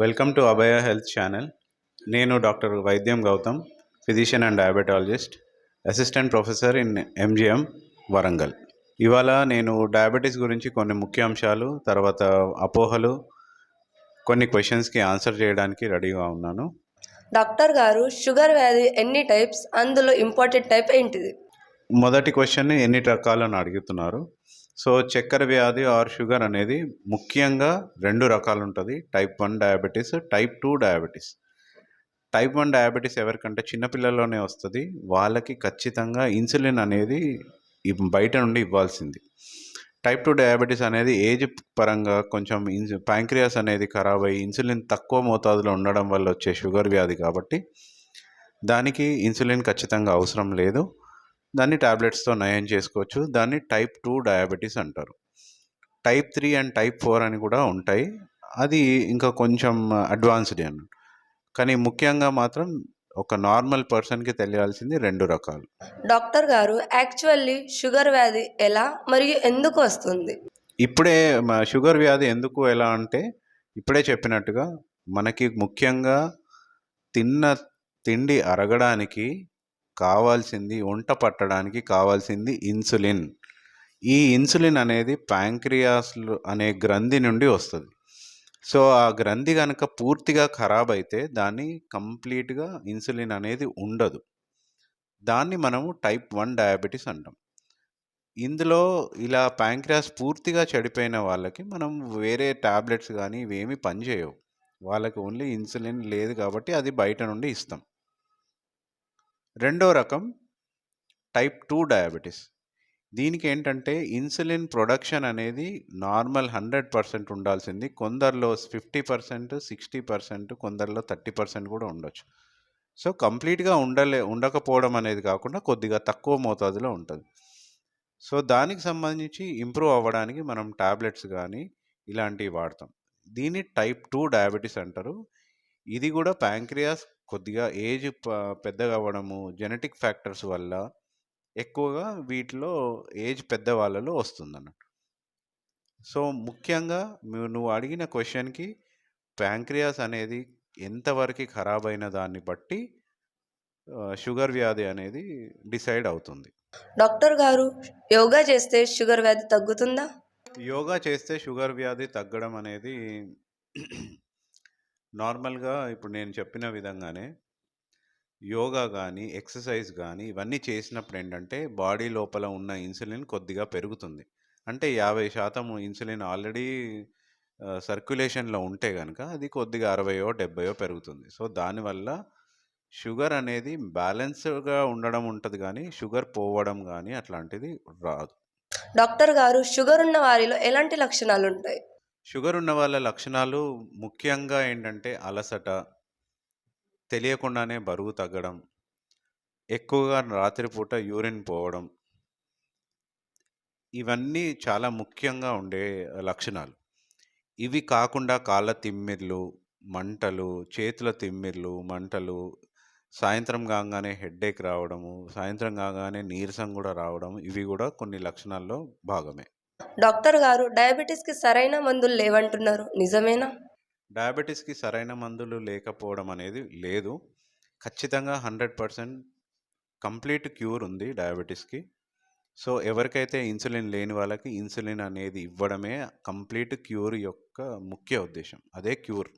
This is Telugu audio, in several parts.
Welcome to Abhaya health channel. నేను డాక్టర్ వైద్యం Gautam physician and diabetologist assistant professor in MGM Warangal. ఇవాళ నేను డయాబెటీస్ గురించి కొన్ని ముఖ్య అంశాలు తర్వాత అపోహలు కొన్ని క్వశ్చన్స్కి ఆన్సర్ చేయడానికి రెడీగా ఉన్నాను. డాక్టర్ గారు షుగర్ వ్యాధి ఎన్ని టైప్స్ అందులో ఇంపార్టెంట్ టైప్ ఏంటిది? మొదటి క్వశ్చన్ ఎన్ని రకాలని అడుగుతున్నారు? సో చక్కెర వ్యాధి ఆర్ షుగర్ అనేది ముఖ్యంగా రెండు రకాలు ఉంటుంది type one diabetes type two diabetes. Type one diabetes ఎవరికంటే చిన్నపిల్లల్లోనే వస్తుంది. వాళ్ళకి ఖచ్చితంగా ఇన్సులిన్ అనేది బయట నుండి ఇవ్వాల్సింది. టైప్ టూ డయాబెటీస్ అనేది ఏజ్ పరంగా కొంచెం ఇన్సు ప్యాంక్రియాస్ అనేది ఖరాబ్ అయ్యి ఇన్సులిన్ తక్కువ మోతాదులో ఉండడం వల్ల వచ్చే షుగర్ వ్యాధి కాబట్టి దానికి ఇన్సులిన్ ఖచ్చితంగా అవసరం లేదు. దాన్ని టాబ్లెట్స్తో నయం చేసుకోవచ్చు. దాన్ని టైప్ టూ డయాబెటీస్ అంటారు. Type three and type four అని కూడా ఉంటాయి. అది ఇంకా కొంచెం అడ్వాన్స్డ్ అన్నట్టు. కానీ ముఖ్యంగా మాత్రం ఒక నార్మల్ పర్సన్కి తెలియాల్సింది రెండు రకాలు. డాక్టర్ గారు యాక్చువల్లీ షుగర్ వ్యాధి ఎలా మరియు ఎందుకు వస్తుంది? ఇప్పుడే షుగర్ వ్యాధి ఎందుకు ఎలా అంటే ఇప్పుడే చెప్పినట్టుగా మనకి ముఖ్యంగా తిన్న తిండి అరగడానికి కావాల్సింది వంట పట్టడానికి కావాల్సింది ఇన్సులిన్. ఈ ఇన్సులిన్ అనేది ప్యాంక్రియాస్ అనే గ్రంథి నుండి వస్తుంది. సో ఆ గ్రంథి కనుక పూర్తిగా ఖరాబ్ అయితే దాన్ని కంప్లీట్గా ఇన్సులిన్ అనేది ఉండదు. దాన్ని మనము టైప్ వన్ డయాబెటీస్ అంటాం. ఇందులో ఇలా ప్యాంక్రియాస్ పూర్తిగా చెడిపోయిన వాళ్ళకి మనం వేరే టాబ్లెట్స్ కానీ ఇవేమి పనిచేయవు. వాళ్ళకి ఓన్లీ ఇన్సులిన్ లేదు కాబట్టి అది బయట నుండి ఇస్తాం. రెండో రకం టైప్ టూ డయాబెటీస్. దీనికి ఏంటంటే ఇన్సులిన్ ప్రొడక్షన్ అనేది నార్మల్ హండ్రెడ్ పర్సెంట్ ఉండాల్సింది. కొందరిలో ఫిఫ్టీ పర్సెంట్ సిక్స్టీ పర్సెంట్ కొందరిలో థర్టీ పర్సెంట్ కూడా ఉండొచ్చు. సో కంప్లీట్గా ఉండలే ఉండకపోవడం అనేది కాకుండా కొద్దిగా తక్కువ మోతాదులో ఉంటుంది. సో దానికి సంబంధించి ఇంప్రూవ్ అవ్వడానికి మనం టాబ్లెట్స్ కానీ ఇలాంటివి వాడతాం. దీన్ని టైప్ టూ డయాబెటీస్ అంటారు. ఇది కూడా ప్యాంక్రియాస్ కొద్దిగా ఏజ్ పెద్దగా అవ్వడము జెనెటిక్ ఫ్యాక్టర్స్ వల్ల ఎక్కువగా వీటిలో ఏజ్ పెద్ద వాళ్ళలో వస్తుంది అన్నట్టు సో ముఖ్యంగా నువ్వు అడిగిన క్వశ్చన్కి ప్యాంక్రియాస్ అనేది ఎంతవరకు ఖరాబ్ అయిన దాన్ని బట్టి షుగర్ వ్యాధి అనేది డిసైడ్ అవుతుంది. డాక్టర్ గారు యోగా చేస్తే షుగర్ వ్యాధి తగ్గుతుందా? యోగా చేస్తే షుగర్ వ్యాధి తగ్గడం అనేది నార్మల్గా ఇప్పుడు నేను చెప్పిన విధంగానే యోగా కానీ ఎక్సర్సైజ్ కానీ ఇవన్నీ చేసినప్పుడు ఏంటంటే బాడీ లోపల ఉన్న ఇన్సులిన్ కొద్దిగా పెరుగుతుంది. అంటే యాభై శాతం ఇన్సులిన్ ఆల్రెడీ సర్క్యులేషన్లో ఉంటే కనుక అది కొద్దిగా అరవయో డెబ్బయో పెరుగుతుంది. సో దానివల్ల షుగర్ అనేది బ్యాలెన్స్గా ఉండడం ఉంటుంది కానీ షుగర్ పోవడం కానీ అట్లాంటిది రాదు. డాక్టర్ గారు షుగర్ ఉన్న వారిలో ఎలాంటి లక్షణాలు ఉంటాయి షుగర్ ఉన్న వాళ్ళ లక్షణాలు ముఖ్యంగా ఏంటంటే అలసట తెలియకుండానే బరువు తగ్గడం ఎక్కువగా రాత్రిపూట యూరిన్ పోవడం. ఇవన్నీ చాలా ముఖ్యంగా ఉండే లక్షణాలు. ఇవి కాకుండా కాళ్ళ తిమ్మిర్లు మంటలు చేతుల తిమ్మిర్లు మంటలు సాయంత్రం కాగానే హెడ్డేక్ రావడము సాయంత్రం కాగానే నీరసం కూడా రావడం ఇవి కూడా కొన్ని లక్షణాల్లో భాగమే. డాక్టర్ గారు డయాబెటీస్కి సరైన మందులు లేవంటున్నారు. నిజమేనా? డయాబెటీస్కి సరైన మందులు లేకపోవడం అనేది లేదు. ఖచ్చితంగా హండ్రెడ్ పర్సెంట్ కంప్లీట్ క్యూర్ ఉంది డయాబెటీస్కి. సో ఎవరికైతే ఇన్సులిన్ లేని వాళ్ళకి ఇన్సులిన్ అనేది ఇవ్వడమే కంప్లీట్ క్యూర్ యొక్క ముఖ్య ఉద్దేశం. అదే క్యూర్.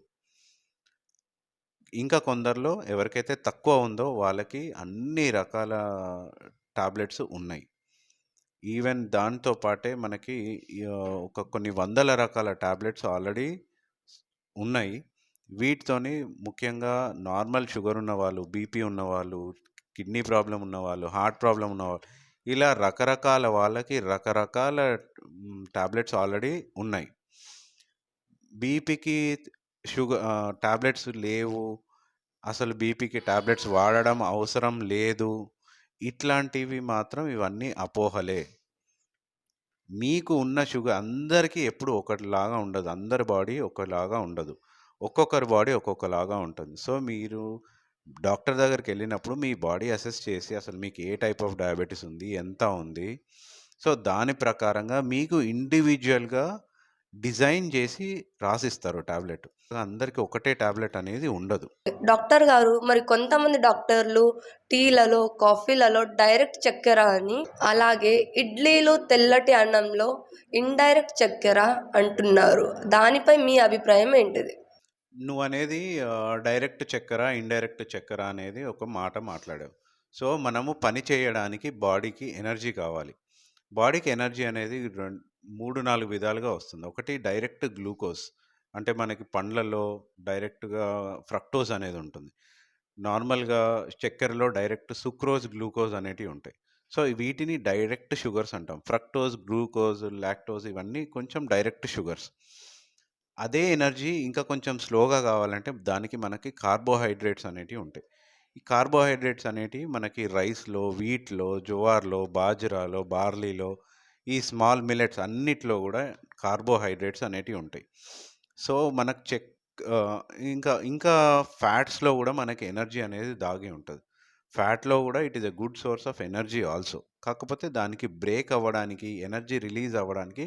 ఇంకా కొందరిలో ఎవరికైతే తక్కువ ఉందో వాళ్ళకి అన్ని రకాల టాబ్లెట్స్ ఉన్నాయి. ఈవెన్ దాంతో పాటే మనకి ఒక కొన్ని వందల రకాల టాబ్లెట్స్ ఆల్రెడీ ఉన్నాయి. వీటితోని ముఖ్యంగా నార్మల్ షుగర్ ఉన్నవాళ్ళు బీపీ ఉన్నవాళ్ళు కిడ్నీ ప్రాబ్లం ఉన్నవాళ్ళు హార్ట్ ప్రాబ్లం ఉన్నవాళ్ళు ఇలా రకరకాల వాళ్ళకి రకరకాల ట్యాబ్లెట్స్ ఆల్రెడీ ఉన్నాయి. బీపీకి షుగర్ ట్యాబ్లెట్స్ లేవు. అసలు బీపీకి టాబ్లెట్స్ వాడడం అవసరం లేదు. ఇట్లాంటివి మాత్రం ఇవన్నీ అపోహలే. మీకు ఉన్న షుగర్ అందరికీ ఎప్పుడు ఒకటిలాగా ఉండదు. అందరి బాడీ ఒకలాగా ఉండదు. ఒక్కొక్కరి బాడీ ఒక్కొక్కలాగా ఉంటుంది. సో మీరు డాక్టర్ దగ్గరికి వెళ్ళినప్పుడు మీ బాడీ అసెస్ చేసి అసలు మీకు ఏ టైప్ ఆఫ్ డయాబెటీస్ ఉంది ఎంత ఉంది? సో దాని ప్రకారంగా మీకు ఇండివిజువల్గా డిజైన్ చేసి రాసిస్తారు టాబ్లెట్. అందరికి ఒకటే టాబ్లెట్ అనేది ఉండదు. డాక్టర్ గారు మరి కొంతమంది డాక్టర్లు టీలలో, కాఫీలలో డైరెక్ట్ చక్కెర అని, అలాగే ఇడ్లీలు, తెల్లటి అన్నంలో ఇండైరెక్ట్ చక్కెర అంటున్నారు. దానిపై మీ అభిప్రాయం ఏంటిది? నువ్వనేది ఆహ్, డైరెక్ట్ చక్కెర, ఇండైరెక్ట్ చక్కెర అనేది ఒక మాట మాట్లాడావు. సో, మనము పని చేయడానికి బాడీకి ఎనర్జీ కావాలి. బాడీకి ఎనర్జీ అనేది మూడు నాలుగు విధాలుగా వస్తుంది. ఒకటి డైరెక్ట్ గ్లూకోజ్ అంటే మనకి పండ్లలో డైరెక్ట్‌గా ఫ్రక్టోజ్ అనేది ఉంటుంది. నార్మల్‌గా చక్కెరలో డైరెక్ట్ సుక్రోజ్, గ్లూకోజ్ అనేటివి ఉంటాయి. సో, వీటిని డైరెక్ట్ షుగర్స్ అంటాం. ఫ్రక్టోజ్, గ్లూకోజ్, లాక్టోజ్ ఇవన్నీ కొంచెం డైరెక్ట్ షుగర్స్. అదే ఎనర్జీ ఇంకా కొంచెం స్లోగా కావాలంటే దానికి మనకి కార్బోహైడ్రేట్స్ అనేటివి ఉంటాయి. ఈ కార్బోహైడ్రేట్స్ అనేటివి మనకి రైస్‌లో, వీట్‌లో, జోవార్‌లో, బాజ్రాలో, బార్లీలో ఈ స్మాల్ మిల్లెట్స్ అన్నిట్లో కూడా కార్బోహైడ్రేట్స్ అనేటివి ఉంటాయి. సో, మనకు చెక్ ఇంకా ఇంకా ఫ్యాట్స్‌లో కూడా మనకి ఎనర్జీ అనేది దాగి ఉంటుంది ఫ్యాట్‌లో కూడా it is a good source of energy also. కాకపోతే దానికి బ్రేక్ అవ్వడానికి, ఎనర్జీ రిలీజ్ అవ్వడానికి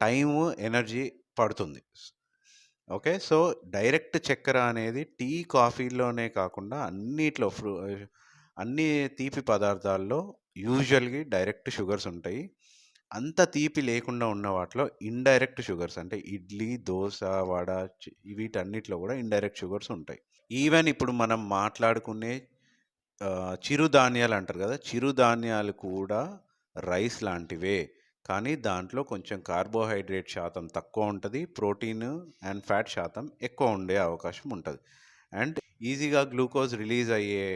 టైము, ఎనర్జీ పడుతుంది. ఓకే. సో, డైరెక్ట్ చక్కెర అనేది టీ, కాఫీలోనే కాకుండా అన్నిట్లో ఫ్రూ అన్ని తీపి పదార్థాల్లో యూజువల్‌గా డైరెక్ట్ షుగర్స్ ఉంటాయి. అంత తీపి లేకుండా ఉన్న వాటిలో ఇండైరెక్ట్ షుగర్స్ అంటే ఇడ్లీ, దోశ వడ వీటన్నిటిలో కూడా ఇండైరెక్ట్ షుగర్స్ ఉంటాయి. ఈవెన్ ఇప్పుడు మనం మాట్లాడుకునే చిరుధాన్యాలు అంటారు కదా చిరుధాన్యాలు కూడా రైస్ లాంటివే. కానీ దాంట్లో కొంచెం కార్బోహైడ్రేట్ శాతం తక్కువ ఉంటుంది ప్రోటీన్ అండ్ ఫ్యాట్ శాతం ఎక్కువ ఉండే అవకాశం ఉంటుంది అండ్ ఈజీగా గ్లూకోజ్ రిలీజ్ అయ్యే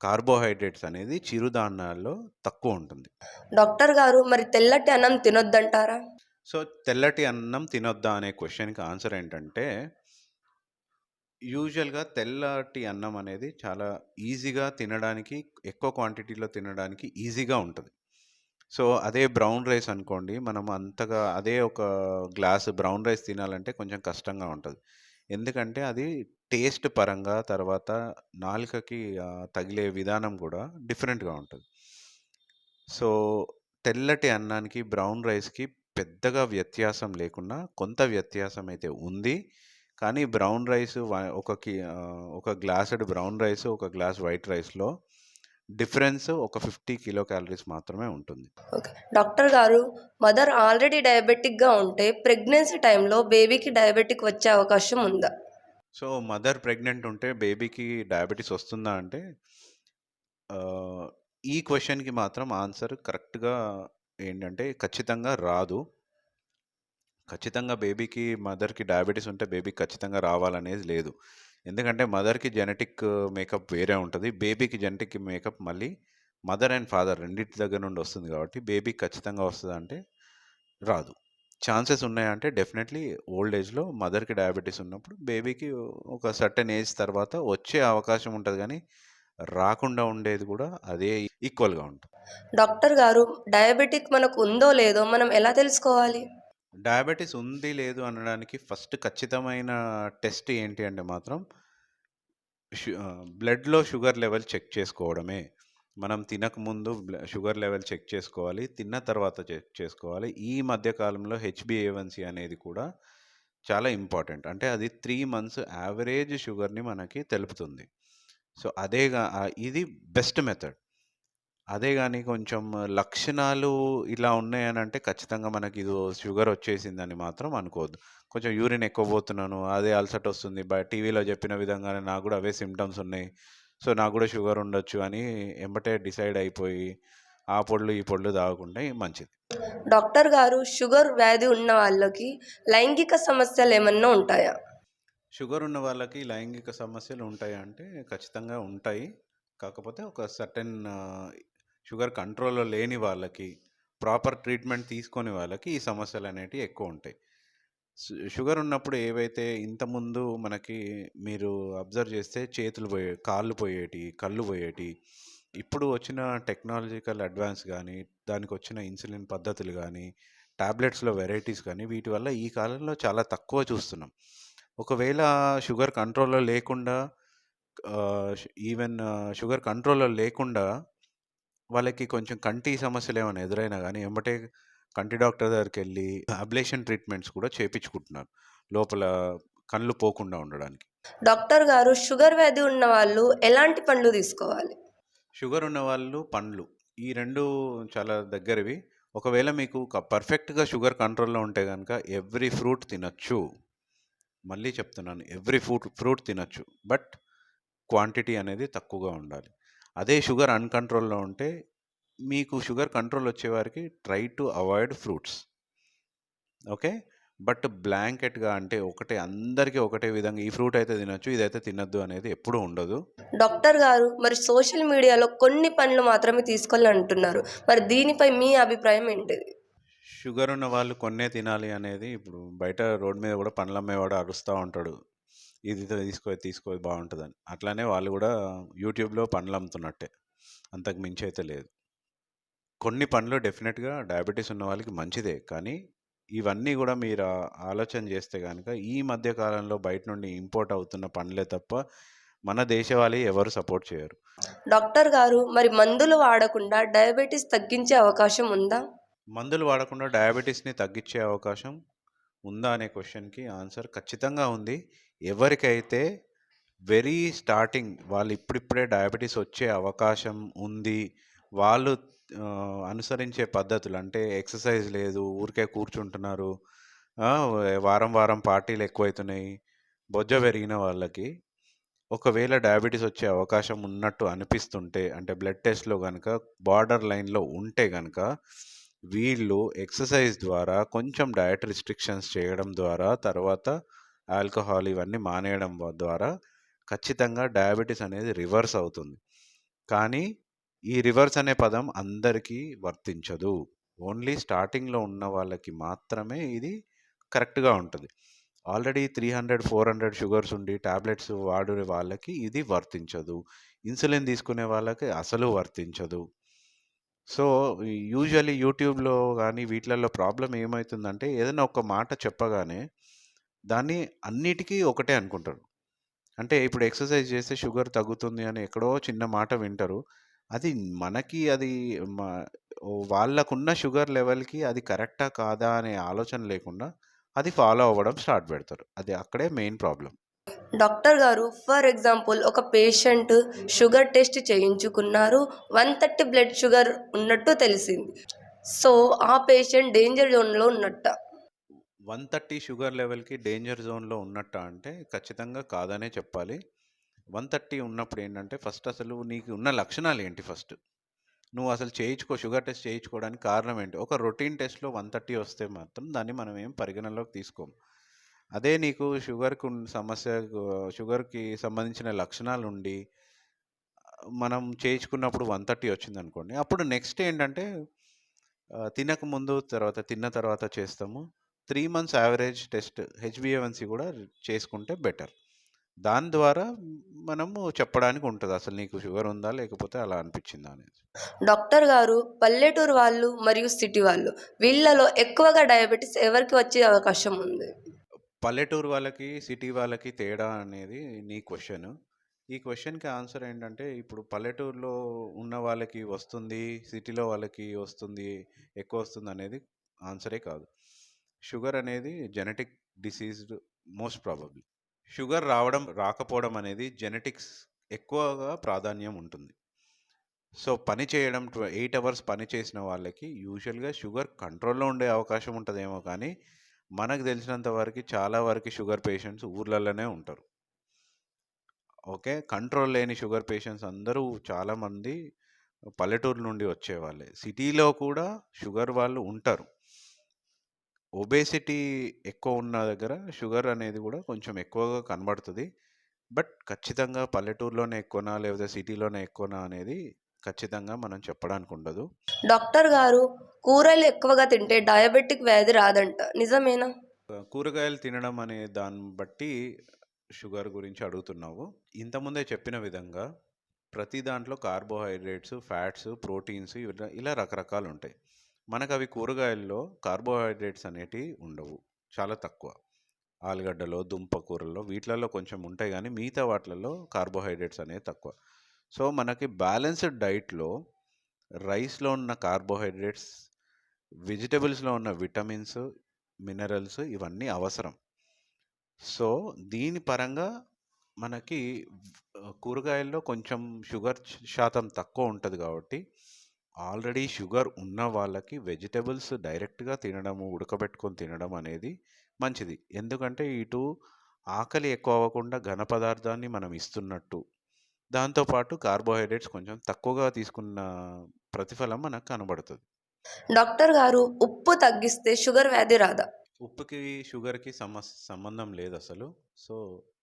కార్బోహైడ్రేట్స్ అనేది చిరుధాన్యాల్లో తక్కువ ఉంటుంది. డాక్టర్ గారు మరి తెల్లటి అన్నం తినొద్దంటారా? సో, తెల్లటి అన్నం తినొద్దా అనే క్వెషన్‌కి ఆన్సర్ ఏంటంటే యూజువల్‌గా తెల్లటి అన్నం అనేది చాలా ఈజీగా తినడానికి, ఎక్కువ క్వాంటిటీలో తినడానికి ఈజీగా ఉంటది. సో, అదే బ్రౌన్ రైస్ అనుకోండి మనం అంతగా అదే ఒక గ్లాస్ బ్రౌన్ రైస్ తినాలంటే కొంచెం కష్టంగా ఉంటది. ఎందుకంటే అది టేస్ట్ పరంగా తర్వాత నాలుకకి తగిలే విధానం కూడా డిఫరెంట్‌గా ఉంటుంది సో, తెల్లటి అన్నానికి, బ్రౌన్ రైస్‌కి పెద్దగా వ్యత్యాసం లేకుండా కొంత వ్యత్యాసం అయితే ఉంది. కానీ బ్రౌన్ రైస్ వ ఒక కి ఒక గ్లాసెడ్ బ్రౌన్ రైస్, ఒక గ్లాస్ వైట్ రైస్‌లో డిఫరెన్స్ ఒక 50 కిలో క్యాలరీస్ మాత్రమే ఉంటుంది. ఓకే. డాక్టర్ గారు మదర్ ఆల్రెడీ డయాబెటిక్‌గా ఉంటే ప్రెగ్నెన్సీ టైంలో బేబీకి డయాబెటిక్ వచ్చే అవకాశం ఉందా? సో, మదర్ ప్రెగ్నెంట్ ఉంటే బేబీకి డయాబెటిస్ వస్తుందా అంటే ఈ క్వశ్చన్కి మాత్రం ఆన్సర్ కరెక్ట్‌గా ఏంటంటే ఖచ్చితంగా రాదు. ఖచ్చితంగా బేబీకి, మదర్‌కి డయాబెటీస్ ఉంటే బేబీకి ఖచ్చితంగా రావాలనేది లేదు. ఎందుకంటే మదర్‌కి జెనెటిక్ మేకప్ వేరే ఉంటుంది బేబీకి జెనెటిక్ మేకప్ మళ్ళీ మదర్ అండ్ ఫాదర్ రెండింటి దగ్గర నుండి వస్తుంది కాబట్టి బేబీకి ఖచ్చితంగా వస్తదంటే రాదు. ఛాన్సెస్ ఉన్నాయంటే డెఫినెట్‌లీ ఓల్డ్ ఏజ్‌లో మదర్‌కి డయాబెటిస్ ఉన్నప్పుడు బేబీకి ఒక సర్టెన్ ఏజ్ తర్వాత వచ్చే అవకాశం ఉంటది గానీ, రాకుండా ఉండేది గూడా అదే ఈక్వల్‌గా ఉంటది. డాక్టర్ గారు డయాబెటిక్ మనకు ఉందో లేదో మనం ఎలా తెలుసుకోవాలి? డయాబెటిస్ ఉంది, లేదు అనడానికి ఫస్ట్ ఖచ్చితమైన టెస్ట్ ఏంటి అంటే మాత్రం బ్లడ్‌లో షుగర్ లెవెల్ చెక్ చేసుకోవడమే. మనం తినకముందు షుగర్ లెవెల్ చెక్ చేసుకోవాలి. తిన్న తర్వాత చెక్ చేసుకోవాలి. ఈ మధ్యకాలంలో హెచ్బిఏవన్సీ అనేది కూడా చాలా ఇంపార్టెంట్. అంటే అది త్రీ మంత్స్ యావరేజ్ షుగర్‌ని మనకి తెలుపుతుంది. సో, అదేగా ఇది బెస్ట్ మెథడ్. అదే కానీ కొంచెం లక్షణాలు ఇలా ఉన్నాయని అంటే ఖచ్చితంగా మనకి ఇది షుగర్ వచ్చేసిందని మాత్రం అనుకోవద్దు. కొంచెం యూరిన్ ఎక్కువ పోతున్నాను, అదే అలసట వస్తుంది. బ టీవీలో చెప్పిన విధంగానే నాకు కూడా అవే సిమ్టమ్స్ ఉన్నాయి. సో, నాకు గూడా షుగర్ ఉండొచ్చు అని ఎంబటే డిసైడ్ అయిపోయి ఆ పొడ్లు, ఈ పొడ్లు తాగకుండా మంచిది. డాక్టర్ గారు షుగర్ వ్యాధి ఉన్న వాళ్ళకి లైంగిక సమస్యలేమన్నా ఉంటాయా? షుగర్ ఉన్న వాళ్ళకి లైంగిక సమస్యలు ఉంటాయా అంటే ఖచ్చితంగా ఉంటాయి. కాకపోతే ఒక సర్టెన్ షుగర్ కంట్రోల్‌లో లేని వాళ్ళకి, ప్రాపర్ ట్రీట్మెంట్ తీసుకోని వాళ్ళకి ఈ సమస్యలనేటివి ఎక్కువుంటాయి. షు షుగర్ ఉన్నప్పుడు ఏవైతే ఇంతకుముందు మనకి మీరు అబ్జర్వ్ చేస్తే చేతులు పోయే కాళ్ళు పోయేటి కళ్ళు పోయేటి ఇప్పుడు వచ్చిన టెక్నాలజికల్ అడ్వాన్స్ కానీ దానికి వచ్చిన ఇన్సులిన్ పద్ధతులు కానీ టాబ్లెట్స్‌లో వెరైటీస్ కానీ వీటి వల్ల ఈ కాలంలో చాలా తక్కువ చూస్తున్నాం. ఒకవేళ షుగర్ కంట్రోల్‌లో లేకుండా ఈవెన్ షుగర్ కంట్రోల్‌లో లేకుండా వాళ్ళకి కొంచెం కంటి సమస్యలు ఏమైనా ఎదురైనా కానీ ఎంబటే కంటి డాక్టర్ దగ్గరికెళ్ళి అబ్లేషన్ ట్రీట్మెంట్స్ కూడా చేపించుకుంటున్నారు. లోపల కళ్ళు పోకుండా ఉండడానికి. డాక్టర్ గారు షుగర్ వ్యాధి ఉన్న వాళ్ళు ఎలాంటి పండ్లు తీసుకోవాలి? షుగర్ ఉన్నవాళ్ళు పండ్లు. ఈ 2 చాలా దగ్గరవి. ఒకవేళ మీకు పర్ఫెక్ట్‌గా షుగర్ కంట్రోల్‌లో ఉంటే గనక ఎవ్రి ఫ్రూట్ తినొచ్చు. మళ్ళీ చెప్తున్నాను. ఎవ్రి ఫ్రూట్ ఫ్రూట్ తినొచ్చు. బట్ క్వాంటిటీ అనేది తక్కువగా ఉండాలి. అదే షుగర్ అన్‌కంట్రోల్‌లో ఉంటే మీకు షుగర్ కంట్రోల్ వచ్చే వారికి try to avoid fruits. Okay. But బ్లాంకెట్‌గా అంటే ఒకటే అందరికి ఒకటే విధంగా ఈ ఫ్రూట్ అయితే తినొచ్చు. ఇదైతే తినొద్దు అనేది ఎప్పుడూ ఉండదు. డాక్టర్ గారు మరి సోషల్ మీడియాలో కొన్ని పండ్లు మాత్రమే తీసుకోవాలంటున్నారు. మరి దీనిపై మీ అభిప్రాయం ఏంటిది? షుగర్ ఉన్న వాళ్ళు కొన్నే తినాలి అనేది ఇప్పుడు బయట రోడ్ మీద కూడా పండ్లు అమ్మేవాడు అరుస్తా ఉంటాడు. ఇది తీసుకో, తీసుకో ఇది బావుంటదని. అట్లానే వాళ్ళు కూడా యూట్యూబ్‌లో పండ్లు అమ్ముతున్నట్టే. అంతకు మించి అయితే లేదు. కొన్ని పండ్లు డెఫినిట్‌గా డయాబెటిస్ ఉన్న వాళ్ళకి మంచిదే. కానీ ఇవన్నీ కూడా మీరు ఆలోచన చేస్తే గనక ఈ మధ్య కాలంలో బయట నుండి ఇంపోర్ట్ అవుతున్న పండ్లే తప్ప మన దేశవాళీ ఎవరు సపోర్ట్ చేయరు. డాక్టర్ గారు మరి మందులు వాడకుండా డయాబెటిస్ తగ్గించే అవకాశం ఉందా? మందులు వాడకుండా డయాబెటిస్‌ని తగ్గించే అవకాశం ఉందా అనే క్వెషన్‌కి ఆన్సర్ ఖచ్చితంగా ఉంది. ఎవరికైతే వెరీ స్టార్టింగ్ వాళ్ళు ఇప్పుడిప్పుడే డయాబెటిస్ వచ్చే అవకాశం ఉంది. వాళ్ళు అనుసరించే పద్ధతులు అంటే ఎక్సర్సైజ్ లేదు. ఊరికే కూర్చుంటున్నారు. వారం వారం పార్టీలు ఎక్కువైతున్నాయి. బొజ్జ పెరిగిన వాళ్ళకి ఒకవేళ డయాబెటిస్ వచ్చే అవకాశం ఉన్నట్టు అనిపిస్తుంటే అంటే బ్లడ్ టెస్ట్‌లో గనక బార్డర్ లైన్‌లో ఉంటే గనక వీళ్ళు ఎక్సర్సైజ్ ద్వారా కొంచెం డయట్ రిస్ట్రిక్షన్స్ చేయడం ద్వారా తర్వాత ఆల్కహాల్ ఇవన్నీ మానేయడం ద్వారా ఖచ్చితంగా డయాబెటిస్ అనేది రివర్స్ అవుతుంది. కానీ ఈ రివర్స్ అనే పదం అందరికీ వర్తించదు. ఓన్లీ స్టార్టింగ్‌లో ఉన్న వాళ్ళకి మాత్రమే ఇది కరెక్ట్‌గా ఉంటుంది ఆల్రెడీ 300, 400 షుగర్స్ ఉండి టాబ్లెట్స్ వాడే వాళ్ళకి ఇది వర్తించదు. ఇన్సులిన్ తీసుకునే వాళ్ళకి అసలు వర్తించదు. సో, యూజువల్లీ యూట్యూబ్‌లో కానీ వీటిలల్లో ప్రాబ్లం ఏమవుతుందంటే ఏదైనా ఒక మాట చెప్పగానే దాన్ని అన్నిటికీ ఒకటే అనుకుంటారు. అంటే ఇప్పుడు ఎక్సర్సైజ్ చేస్తే షుగర్ తగ్గుతుంది అని ఎక్కడో చిన్న మాట వింటారు. అది మనకి అది మ వాళ్ళకున్న షుగర్ లెవెల్‌కి అది కరెక్టా? కాదా? అనే ఆలోచన లేకుండా అది ఫాలో అవ్వడం స్టార్ట్ పెడతారు. అది అక్కడే మెయిన్ ప్రాబ్లమ్. డాక్టర్ గారు ఫర్ ఎగ్జాంపుల్ ఒక పేషెంట్ షుగర్ టెస్ట్ చేయించుకున్నారు. 130 బ్లడ్ షుగర్ ఉన్నట్టు తెలిసింది. సో, ఆ పేషెంట్ డేంజర్ జోన్‌లో ఉన్నట్టా? 130 షుగర్ లెవెల్‌కి డేంజర్ జోన్‌లో ఉన్నట్టా అంటే ఖచ్చితంగా కాదనే చెప్పాలి. 130 ఉన్నప్పుడు ఏంటంటే ఫస్ట్ అసలు నీకు ఉన్న లక్షణాలు ఏంటి ఫస్ట్? నువ్వు అసలు చేయించుకో షుగర్ టెస్ట్ చేయించుకోవడానికి కారణం ఏంటి? ఒక రొటీన్ టెస్ట్‌లో 130 వస్తే మాత్రం దాన్ని మనం ఏం పరిగణనలోకి తీసుకోము. అదే నీకు షుగర్కు సమస్య షుగర్‌కి సంబంధించిన లక్షణాలు ఉండి మనం చేయించుకున్నప్పుడు 130 వచ్చిందనుకోండి. అప్పుడు నెక్స్ట్ ఏంటంటే తినక తినకముందు, తర్వాత తిన్న తర్వాత చేస్తాము. Three months average test H B A one C కూడా చేసుకుంటే బెటర్. దాని ద్వారా మనము చెప్పడానికి ఉంటది. అసలు నీకు షుగర్ ఉందా? లేకపోతే అలా అనిపించిందా అనేది. డాక్టర్ గారు పల్లెటూరు వాళ్ళు మరియు సిటీ వాళ్ళు వీళ్ళలో ఎక్కువగా డయాబెటిస్ ఎవరికి వచ్చే అవకాశం ఉంది? పల్లెటూరు వాళ్ళకి, సిటీ వాళ్ళకి తేడా అనేది నీ క్వెషన్. ఈ క్వెషన్‌కి ఆన్సర్ ఏంటంటే ఇప్పుడు పల్లెటూరులో ఉన్న వాళ్ళకి వస్తుంది. సిటీలో వాళ్ళకి వస్తుంది. ఎక్కువ వస్తుంది అనేది ఆన్సరే కాదు. షుగర్ అనేది genetic diseased most probably. Sugar రావడం, రాకపోవడం అనేది జెనెటిక్స్ ఎక్కువగా ప్రాధాన్యం ఉంటుంది. సో, పని చేయడం ట్వ 8 అవర్స్ పని చేసిన వాళ్ళకి యూజువల్‌గా షుగర్ కంట్రోల్‌లో ఉండే అవకాశం ఉంటుందేమో కానీ, మనకు తెలిసినంత వరకు చాలా వరకు షుగర్ పేషెంట్స్ ఊర్లలోనే ఉంటారు. ఓకే. కంట్రోల్ లేని షుగర్ పేషెంట్స్ అందరూ చాలామంది పల్లెటూరు నుండి వచ్చేవాళ్ళే. సిటీలో కూడా షుగర్ వాళ్ళు ఉంటారు. ఒబేసిటీ ఎక్కువ ఉన్న దగ్గర షుగర్ అనేది కూడా కొంచెం ఎక్కువగా కనబడుతది. బట్ ఖచ్చితంగా పల్లెటూరులోనే ఎక్కువనా? లేకపోతే సిటీలోనే ఎక్కువనా? అనేది ఖచ్చితంగా మనం చెప్పడానికి ఉండదు. డాక్టర్ గారు కూరలు ఎక్కువగా తింటే డయాబెటిక్ వ్యాధి రాదంట. నిజమేనా? ఆహ్, కూరగాయలు తినడం అనే దాన్ని బట్టి షుగర్ గురించి అడుగుతున్నావు. ఇంతకుముందే చెప్పిన విధంగా ప్రతి దాంట్లో కార్బోహైడ్రేట్స్, ఫ్యాట్స్, ప్రోటీన్స్ ఇలా ఇలా రకరకాలుంటాయి. మనకవి కూరగాయల్లో కార్బోహైడ్రేట్స్ అనేటివి ఉండవు. చాలా తక్కువ. ఆలుగడ్డలో, దుంప కూరల్లో వీటిలలో కొంచెం ఉంటాయి కానీ మిగతా వాటిలలో కార్బోహైడ్రేట్స్ అనేవి తక్కువ. సో, మనకి బ్యాలెన్స్‌డ్ డైట్‌లో రైస్‌లో ఉన్న కార్బోహైడ్రేట్స్ వెజిటబుల్స్‌లో ఉన్న విటమిన్స్, మినరల్స్ ఇవన్నీ అవసరం. సో, దీని పరంగా మనకి కూరగాయల్లో కొంచెం షుగర్ శాతం తక్కువ ఉంటుంది కాబట్టి ఆల్రెడీ షుగర్ ఉన్న వాళ్ళకి వెజిటబుల్స్ డైరెక్ట్‌గా తినడము, ఉడకబెట్టుకొని తినడం అనేది మంచిది. ఎందుకంటే ఇటు ఆకలి ఎక్కువ అవ్వకుండా ఘన పదార్థాన్ని మనం ఇస్తున్నట్టు, దాంతో పాటు కార్బోహైడ్రేట్స్ కొంచెం తక్కువగా తీసుకున్న ప్రతిఫలం మనకు కనబడుతది. డాక్టర్ గారు ఉప్పు తగ్గిస్తే షుగర్ వ్యాధి రాదా? ఉప్పుకి, షుగర్‌కి సమస్ సంబంధం లేదసలు. సో, ఆహ్,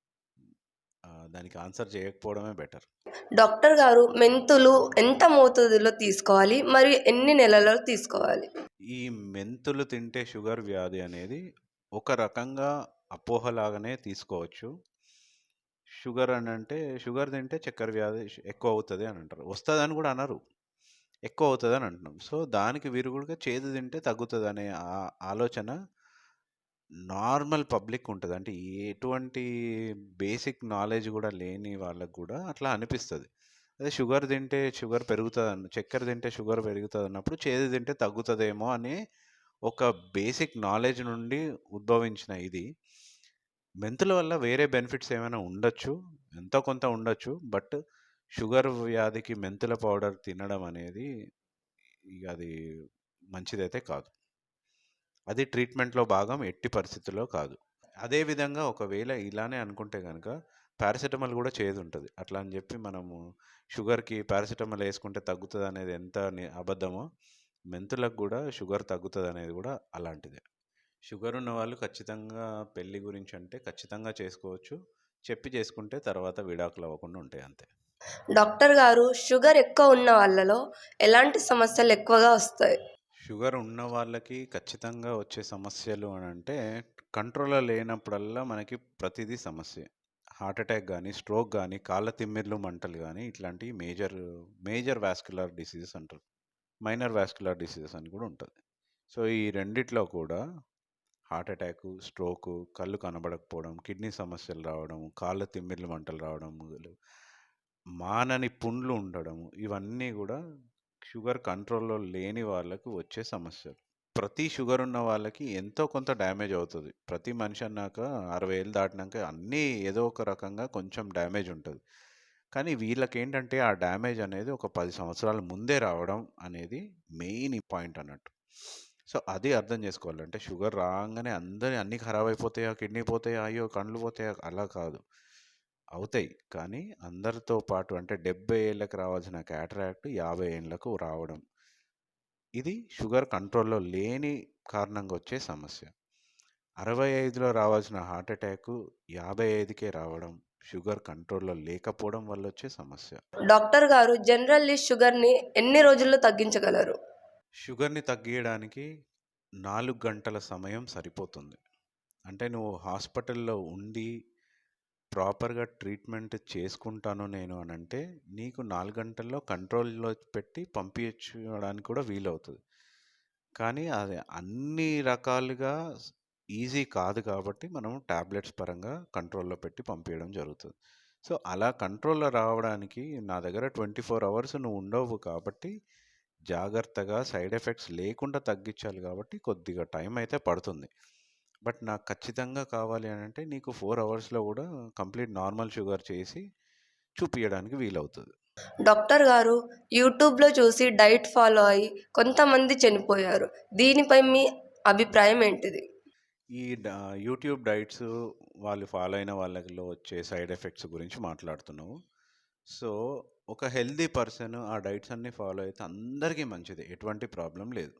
దానికి ఆన్సర్ చేయకపోవడమే బెటర్. డాక్టర్ గారు మెంతులు ఎంత మోతాదులో తీసుకోవాలి? మరియు ఎన్ని నెలలలో తీసుకోవాలి? ఈ మెంతులు తింటే షుగర్ వ్యాధి అనేది ఒక రకంగా అపోహలాగానే తీసుకోవచ్చు. షుగర్ అనంటే షుగర్ తింటే చక్కెర వ్యాధి ఎక్కువ అవుతది అని అంటారు. వస్తదని గూడా అనరు. ఎక్కువ అవుతదని అంటున్నాం. సో, దానికి విరుగుడుగా చేదు తింటే తగ్గుతదనే ఆ ఆలోచన నార్మల్ పబ్లిక్ ఉంటుంది అంటే ఎటువంటి బేసిక్ నాలెడ్జ్ కూడా లేని వాళ్ళకు కూడా అట్లా అనిపిస్తుంది అదే షుగర్ తింటే షుగర్ పెరుగుతదన్న చక్కెర తింటే షుగర్ పెరుగుతదన్నప్పుడు చేదు తింటే తగ్గుతుందేమో అని ఒక బేసిక్ నాలెడ్జ్ నుండి ఉద్భవించిన ఇది. మెంతుల వల్ల వేరే బెనిఫిట్స్ ఏమైనా ఉండొచ్చు. ఎంతో కొంత ఉండొచ్చు. బట్ షుగర్ వ్యాధికి మెంతుల పౌడర్ తినడం అనేది అది మంచిదైతే కాదు. అది ట్రీట్మెంట్‌లో భాగం ఎట్టి పరిస్థితుల్లో కాదు. అదే విధంగా ఒకవేళ ఇలానే అనుకుంటే కనుక పారాసిటమాల్ గూడా ఉంటుంది అట్లా అని చెప్పి మనము షుగర్‌కి పారాసిటమాల్ తగ్గుతుంది అనేది ఎంత అబద్ధమో, మెంతులకు కూడా షుగర్ తగ్గుతుందనేది కూడా అలాంటిదే. షుగర్ ఉన్నవాళ్ళు ఖచ్చితంగా పెళ్ళి గురించి అంటే ఖచ్చితంగా చేసుకోవచ్చు. చెప్పి చేసుకుంటే తర్వాత విడాకులు అవ్వకుండా ఉంటాయి అంతే. డాక్టర్ గారు షుగర్ ఎక్కువ ఉన్న వాళ్ళలో ఎలాంటి సమస్యలు ఎక్కువగా వస్తాయి? షుగర్ ఉన్న వాళ్ళకి ఖచ్చితంగా వచ్చే సమస్యలు అని అంటే కంట్రోల్‌లో లేనప్పుడల్లా మనకి ప్రతిదీ సమస్య హార్ట్ అటాక్ కానీ స్ట్రోక్ కానీ కాళ్ళ తిమ్మిర్లు, మంటలు కానీ ఇట్లాంటి మేజర్, మేజర్ వాస్కులర్ డిసీజెస్ అంటారు. మైనర్ వాస్కులర్ డిసీజెస్ అని కూడా ఉంటుంది సో, ఈ రెండిట్లో కూడా హార్ట్ అటాకు, స్ట్రోకు, కళ్ళు కనబడకపోవడం, కిడ్నీ సమస్యలు రావడం, కాళ్ళ తిమ్మిర్లు, మంటలు రావడం మొదలు మానని పుండ్లు ఉండడం ఇవన్నీ కూడా షుగర్ కంట్రోల్‌లో లేని వాళ్ళకి వచ్చే సమస్యలు. ప్రతి షుగర్ ఉన్న వాళ్ళకి ఎంతో కొంత డ్యామేజ్ అవుతుంది ప్రతి మనిషి అన్నాక 60 ఏళ్ళు దాటినాక అన్నీ ఏదో ఒక రకంగా కొంచెం డ్యామేజ్ ఉంటుంది కానీ వీళ్ళకేంటంటే ఆ డ్యామేజ్ అనేది ఒక పది సంవత్సరాల ముందే రావడం అనేది మెయిన్ పాయింట్ అన్నట్టు. సో, అది అర్థం చేసుకోవాలంటే షుగర్ రాగానే అందరి అన్నీ ఖరాబ్ అయిపోతాయా? కిడ్నీ పోతాయా? అయ్యో! కళ్ళు పోతాయా? అలా కాదు. అవుతాయి. కానీ అందరితో పాటు అంటే 70 ఏళ్ళకి రావాల్సిన క్యాటరాక్ట్ 50 ఏళ్ళకు రావడం. ఇది షుగర్ కంట్రోల్‌లో లేని కారణంగా వచ్చే సమస్య. 65లో రావాల్సిన హార్ట్ అటాకు 55కే రావడం షుగర్ కంట్రోల్‌లో లేకపోవడం వల్ల వచ్చే సమస్య. డాక్టర్ గారు జనరల్లీ షుగర్‌ని ఎన్ని రోజుల్లో తగ్గించగలరు? షుగర్‌ని తగ్గియడానికి 4 గంటల సమయం సరిపోతుంది. అంటే నువ్వు హాస్పిటల్‌లో ఉండి ప్రాపర్‌గా ట్రీట్మెంట్ చేసుకుంటాను నేను అనంటే నీకు నాలుగు గంటల్లో కంట్రోల్‌లో పెట్టి పంపించడానికి కూడా వీలవుతుంది కానీ అది అన్ని రకాలుగా ఈజీ కాదు కాబట్టి మనం టాబ్లెట్స్ పరంగా కంట్రోల్‌లో పెట్టి పంపియడం జరుగుతుంది సో, అలా కంట్రోల్‌లో రావడానికి నా దగ్గర 24 అవర్స్ నువ్వు ఉండవు కాబట్టి జాగ్రత్తగా సైడ్ ఎఫెక్ట్స్ లేకుండా తగ్గించాలి కాబట్టి కొద్దిగా టైం అయితే పడుతుంది. బట్ నాకు ఖచ్చితంగా కావాలి అనంటే నీకు 4 అవర్స్‌లో గూడా కంప్లీట్ నార్మల్ షుగర్ చేసి చూపియడానికి వీలవుతది. డాక్టర్ గారు యూట్యూబ్‌లో చూసి డైట్ ఫాలో అయ్యి కొంతమంది చనిపోయారు. దీనిపై మీ అభిప్రాయం ఏంటిది? ఈ యూట్యూబ్ డైట్స్ వాళ్ళు ఫాలో అయిన వాళ్ళలో వచ్చే సైడ్ ఎఫెక్ట్స్ గురించి మాట్లాడుతున్నావు. సో, ఒక హెల్తీ పర్సన్ ఆ డైట్స్ అన్నీ ఫాలో అయితే అందరికీ మంచిదే. ఎటువంటి ప్రాబ్లమ్ లేదు.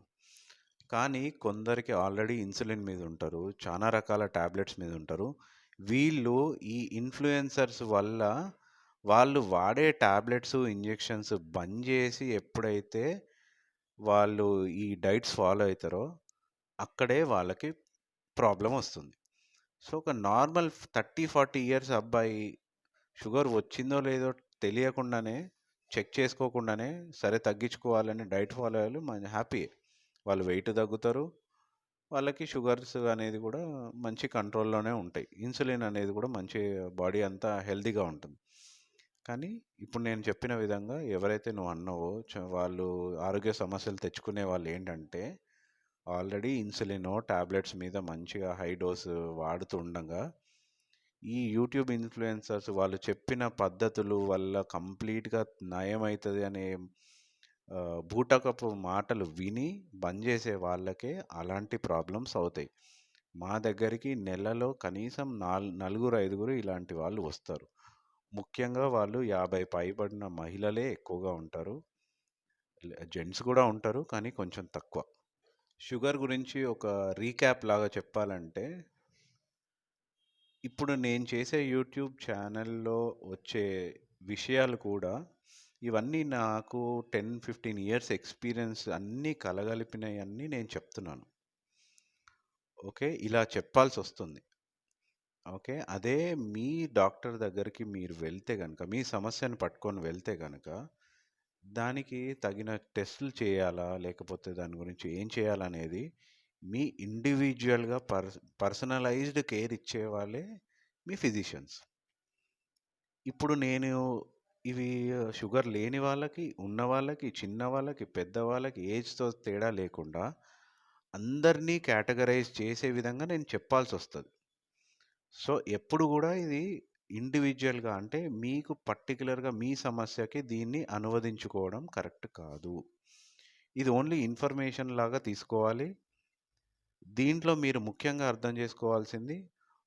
కానీ కొందరికి ఆల్రెడీ ఇన్సులిన్ మీద ఉంటారు. చాలా రకాల టాబ్లెట్స్ మీద ఉంటారు. వీళ్ళు ఈ ఇన్‌ఫ్లుయెన్సర్స్ వల్ల వాళ్ళు వాడే ట్యాబ్లెట్స్ ఇంజెక్షన్స్ బంద్ చేసి ఎప్పుడైతే వాళ్ళు ఈ డైట్స్ ఫాలో అవుతారో అక్కడే వాళ్ళకి ప్రాబ్లం వస్తుంది. సో, ఒక నార్మల్ 30, 40 ఇయర్స్ అబ్బాయి షుగర్ వచ్చిందో లేదో తెలియకుండానే చెక్ చేసుకోకుండానే సరే తగ్గించుకోవాలని డైట్ ఫాలో అయ్యాలి మన హ్యాపీ వాళ్ళు వెయిట్ తగ్గుతారు. వాళ్ళకి షుగర్స్ అనేది కూడా మంచి కంట్రోల్‌లోనే ఉంటాయి. ఇన్సులిన్ అనేది కూడా మంచి బాడీ అంతా హెల్దీగా ఉంటుంది. కానీ ఇప్పుడు నేను చెప్పిన విధంగా ఎవరైతే నువ్వు అన్నావో వాళ్ళు ఆరోగ్య సమస్యలు తెచ్చుకునే వాళ్ళు ఏంటంటే ఆల్రెడీ ఇన్సులినో, టాబ్లెట్స్ మీద మంచిగా హై డోస్ వాడుతూ ఈ యూట్యూబ్ ఇన్‌ఫ్లుయెన్సర్స్ వాళ్ళు చెప్పిన పద్ధతులు వల్ల కంప్లీట్‌గా నయమైతది అనే బూటకపు మాటలు విని బంద్ చేసే వాళ్ళకే అలాంటి ప్రాబ్లమ్స్ అవుతాయి. మా దగ్గరికి నెలలో కనీసం నాల్ నలుగురు, ఐదుగురు ఇలాంటి వాళ్ళు వస్తారు. ముఖ్యంగా వాళ్ళు 50 పైబడిన మహిళలే ఎక్కువగా ఉంటారు. జెంట్స్ కూడా ఉంటారు. కానీ కొంచెం తక్కువ. షుగర్ గురించి ఒక రీక్యాప్ లాగా చెప్పాలంటే ఇప్పుడు నేను చేసే యూట్యూబ్ ఛానల్లో వచ్చే విషయాలు కూడా ఇవన్నీ నాకు 10, 15 ఇయర్స్ ఎక్స్‌పీరియన్స్ అన్నీ కలగలిపినయన్నీ నేను చెప్తున్నాను. ఓకే. ఇలా చెప్పాల్సి వస్తుంది ఓకే. అదే మీ డాక్టర్ దగ్గరికి మీరు వెళ్తే కనుక మీ సమస్యను పట్టుకొని వెళ్తే కనుక దానికి తగిన టెస్టులు చేయాలా? లేకపోతే దాని గురించి ఏం చేయాలనేది మీ ఇండివిజువల్గా పర్ పర్సనలైజ్డ్ కేర్ ఇచ్చేవాళ్ళే మీ ఫిజిషియన్స్. ఇప్పుడు నేను ఇవి షుగర్ లేని వాళ్ళకి, ఉన్న వాళ్ళకి, చిన్న వాళ్ళకి, పెద్దవాళ్ళకి ఏజ్‌తో తేడా లేకుండా అందరినీ కేటగరైజ్ చేసే విధంగా నేను చెప్పాల్సి వస్తుంది సో, ఎప్పుడు కూడా ఇది ఇండివిజువల్గా అంటే మీకు పర్టిక్యులర్‌గా మీ సమస్యకి దీన్ని అనువదించుకోవడం కరెక్ట్ కాదు. ఇది ఓన్లీ ఇన్ఫర్మేషన్ లాగా తీసుకోవాలి. దీంట్లో మీరు ముఖ్యంగా అర్థం చేసుకోవాల్సింది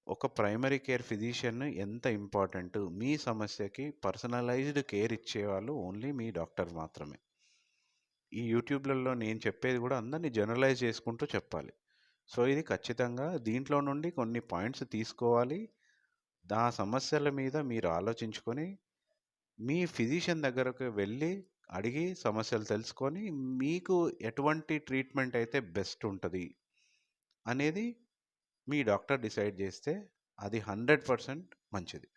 ఒక ప్రైమరీ కేర్ ఫిజిషియన్ ఎంత ఇంపార్టెంట్ మీ సమస్యకి పర్సనలైజ్డ్ కేర్ ఇచ్చేవాళ్ళు ఓన్లీ మీ డాక్టర్ మాత్రమే. ఈ యూట్యూబ్‌లలో నేను చెప్పేది కూడా అందరిని జనరలైజ్ చేసుకుంటూ చెప్పాలి. సో, ఇది ఖచ్చితంగా దీంట్లో నుండి కొన్ని పాయింట్స్ తీసుకోవాలి. ఆ సమస్యల మీద మీరు ఆలోచించుకొని, మీ ఫిజిషియన్ దగ్గరకు వెళ్ళి అడిగి సమస్యలు తెలుసుకొని, మీకు ఎటువంటి ట్రీట్మెంట్ అయితే బెస్ట్ ఉంటుంది అనేది మీ డాక్టర్ డిసైడ్ చేస్తే అది 100% మంచిది.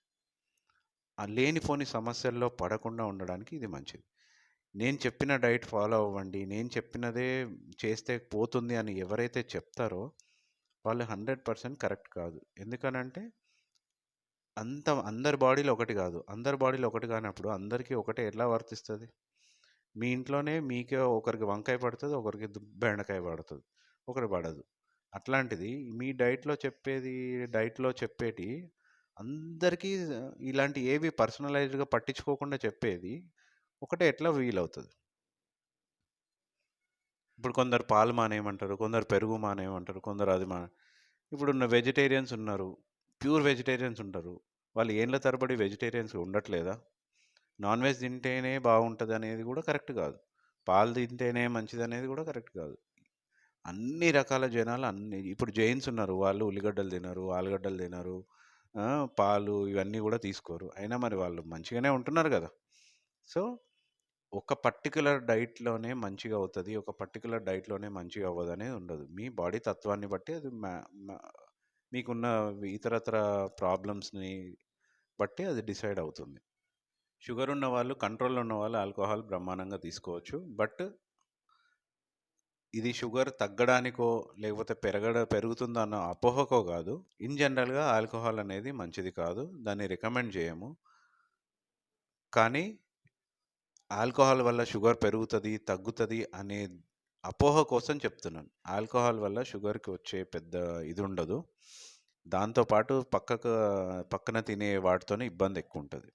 లేనిపోని సమస్యల్లో పడకుండా ఉండడానికి ఇది మంచిది. నేను చెప్పిన డైట్ ఫాలో అవ్వండి. నేను చెప్పినదే చేస్తే పోతుంది అని ఎవరైతే చెప్తారో వాళ్ళు 100% కరెక్ట్ కాదు. ఎందుకనంటే అంత అందరి బాడీలో ఒకటి కాదు అందరి బాడీలో ఒకటి కానప్పుడు అందరికీ ఒకటే ఎట్లా వర్తిస్తుంది మీ ఇంట్లోనే మీకే ఒకరికి వంకాయ పడుతుంది ఒకరికి బెండకాయ పడుతుంది ఒకరికి పడదు. అట్లాంటిది మీ డైట్‌లో చెప్పేది డైట్‌లో చెప్పేటి అందరికీ ఇలాంటి ఏవి పర్సనలైజ్డ్‌గా పట్టించుకోకుండా చెప్పేది ఒకటే ఎట్లా వీలవుతుంది ఇప్పుడు కొందరు పాలు మానేయమంటారు. కొందరు పెరుగు మానేయమంటారు. కొందరు అది మా ఇప్పుడున్న వెజిటేరియన్స్ ఉన్నారు. ప్యూర్ వెజిటేరియన్స్ ఉంటారు. వాళ్ళు ఏండ్ల తరబడి వెజిటేరియన్స్ ఉండట్లేదా? నాన్ వెజ్ తింటేనే బాగుంటుంది అనేది కూడా కరెక్ట్ కాదు పాలు తింటేనే మంచిదనేది కూడా కరెక్ట్ కాదు అన్ని రకాల జనాలు అన్ని ఇప్పుడు జైన్స్ ఉన్నారు. వాళ్ళు ఉల్లిగడ్డలు తినరు. ఆలుగడ్డలు తినరు. ఆ! పాలు ఇవన్నీ కూడా తీసుకోరు. అయినా మరి వాళ్ళు మంచిగానే ఉంటున్నారు కదా సో, ఒక పర్టికులర్ డైట్‌లోనే మంచిగా అవుతుంది ఒక పర్టికులర్ డైట్‌లోనే మంచిగా అవ్వదు అనేది ఉండదు. మీ బాడీ తత్వాన్ని బట్టి అది మ మా మీకున్న ఇతరత్ర ప్రాబ్లమ్స్‌ని బట్టి అది డిసైడ్ అవుతుంది. షుగర్ ఉన్న వాళ్ళు కంట్రోల్‌లో ఉన్నవాళ్ళు ఆల్కహాల్ బ్రహ్మాండంగా తీసుకోవచ్చు. బట్ ఇది షుగర్ తగ్గడానికో, లేకపోతే పెరగడ పెరుగుతుందన్న అపోహకో కాదు ఇన్ జనరల్‌గా ఆల్కహాల్ అనేది మంచిది కాదు. దాన్ని రికమెండ్ చేయము కానీ ఆల్కహాల్ వల్ల షుగర్ పెరుగుతుంది తగ్గుతుంది అనే అపోహ కోసం చెప్తున్నాను. ఆల్కహాల్ వల్ల షుగర్‌కి వచ్చే పెద్ద ఇది ఉండదు దాంతోపాటు పక్కకు పక్కన తినే వాటితోనే ఇబ్బంది ఎక్కువ ఉంటుంది